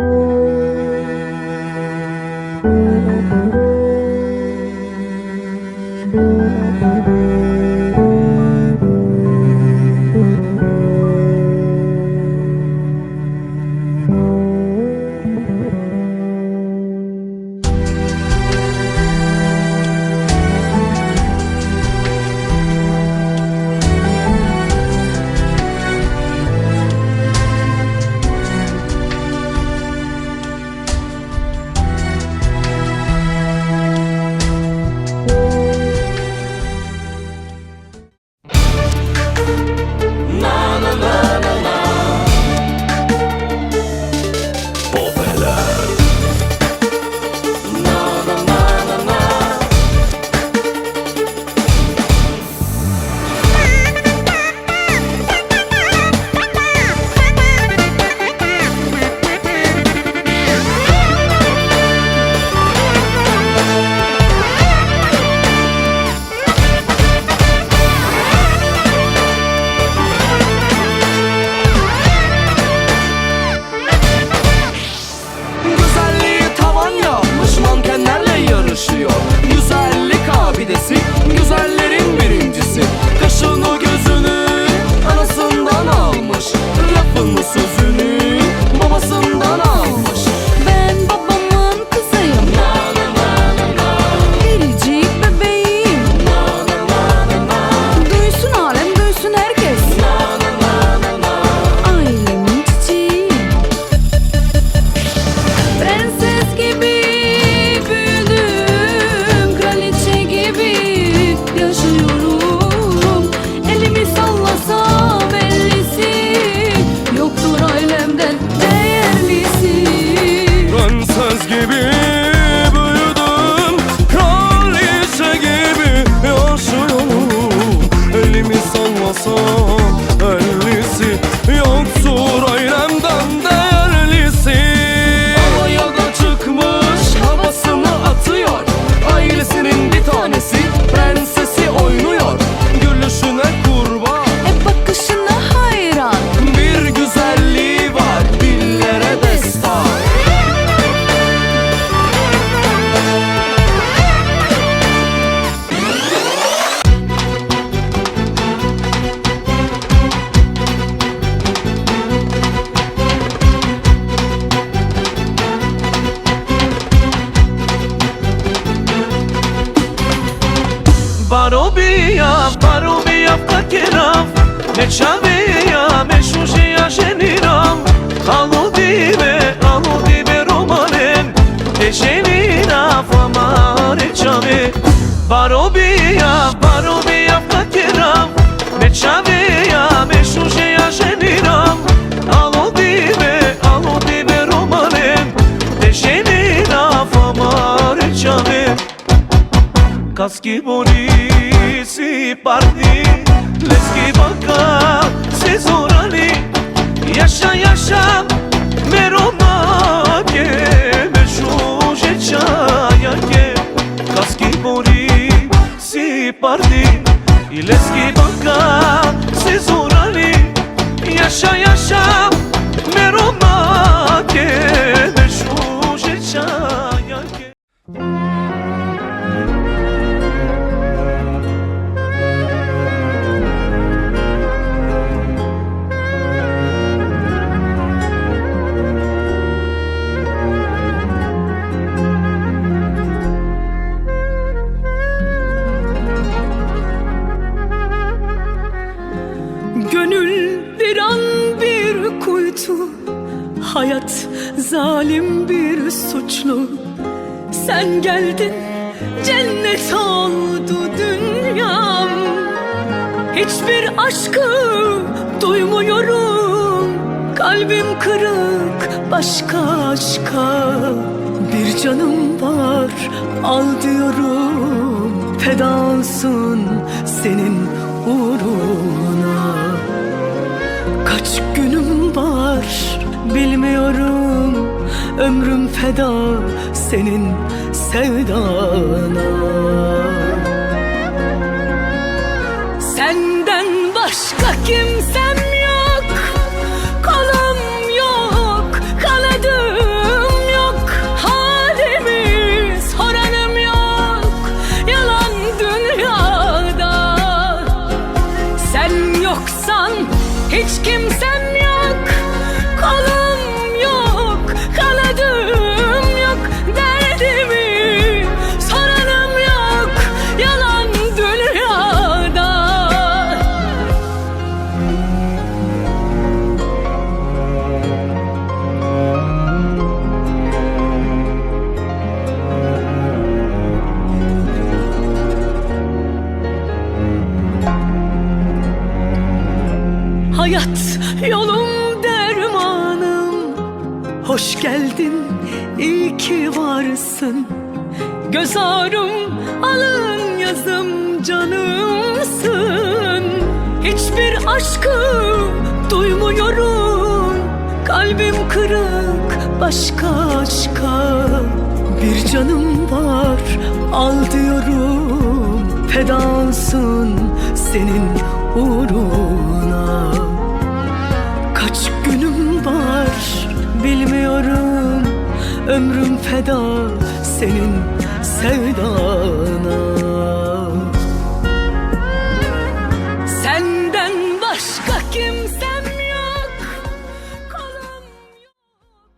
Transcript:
you. Sallasam ellisi Yoktur Barobia, barobia fakerav Neçavia, meşuşia jenirav Aludime, aludime romanem. Deşenina fama reçave Barobia, barobia fakerav Neçavia, meşuşia jenirav Aludime, aludime romanem. Deşenina fama reçave Kaski boni Yaşa yaşa meroma ke Me şuje çaya ke Kaski boni si parti Leski baka se zorani Yaşa yaşa meroma Gönül bir an bir kuytu. Hayat zalim bir suçlu. Sen geldin cennet oldu dünyam. Hiçbir aşkı duymuyorum. Kalbim kırık başka aşka. Bir canım var al diyorum. Feda olsun senin uğruna Kaç günüm var bilmiyorum. Ömrüm feda senin sevdana. Senden başka kimsem Hayat yolum dermanım. Hoş geldin iyi ki varsın. Göz ağrım alın yazım canımsın. Hiçbir aşkı duymuyorum. Kalbim kırık başka aşka. Bir canım var al diyorum. Feda olsun senin uğruna. Kaç günüm var bilmiyorum. Ömrüm feda senin sevdana